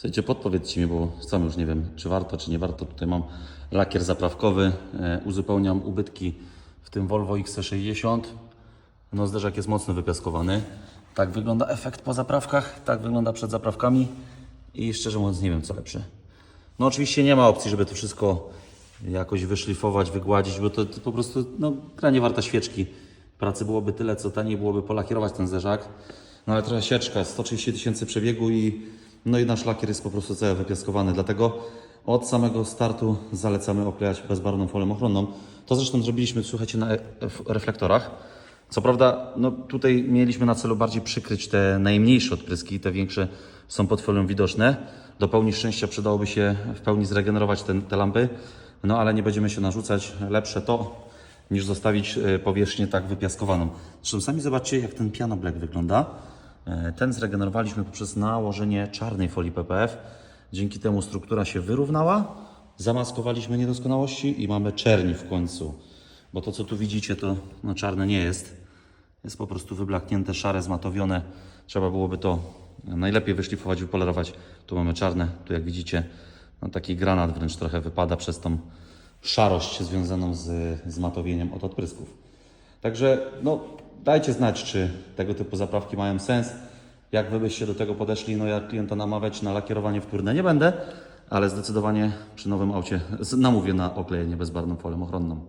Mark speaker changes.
Speaker 1: Słuchajcie, podpowiedzcie mi, bo sam już nie wiem, czy warto, czy nie warto. Tutaj mam lakier zaprawkowy, e, uzupełniam ubytki w tym Volvo XC60. No zderzak jest mocno wypiaskowany. Tak wygląda efekt po zaprawkach, tak wygląda przed zaprawkami i szczerze mówiąc nie wiem co lepsze. No oczywiście nie ma opcji, żeby to wszystko jakoś wyszlifować, wygładzić, bo to, to po prostu no, gra nie warta świeczki. Pracy byłoby tyle, co taniej byłoby polakierować ten zderzak. No ale trochę sieczka, 130 tysięcy przebiegu i no i nasz lakier jest po prostu cały wypiaskowany. Dlatego od samego startu zalecamy oklejać bezbarwną folią ochronną. To zresztą zrobiliśmy, słuchajcie, na e- reflektorach. Co prawda, no tutaj mieliśmy na celu bardziej przykryć te najmniejsze odpryski, te większe są pod folią widoczne. Do pełni szczęścia przydałoby się w pełni zregenerować ten, te lampy, no ale nie będziemy się narzucać. Lepsze to, niż zostawić e, powierzchnię tak wypiaskowaną. Zresztą sami zobaczcie, jak ten piano black wygląda. E, Ten zregenerowaliśmy poprzez nałożenie czarnej folii PPF. Dzięki temu struktura się wyrównała, zamaskowaliśmy niedoskonałości i mamy czerni w końcu. Bo to, co tu widzicie, to no, czarne nie jest. Jest po prostu wyblaknięte, szare, zmatowione. Trzeba byłoby to najlepiej wyszlifować, wypolerować. Tu mamy czarne, tu jak widzicie, no, taki granat wręcz trochę wypada przez tą szarość związaną z zmatowieniem od odprysków. Także no, dajcie znać, czy tego typu zaprawki mają sens. Jak wy byście do tego podeszli, no ja klienta namawiać na lakierowanie wtórne nie będę, ale zdecydowanie przy nowym aucie namówię na oklejenie bezbarwną folią ochronną.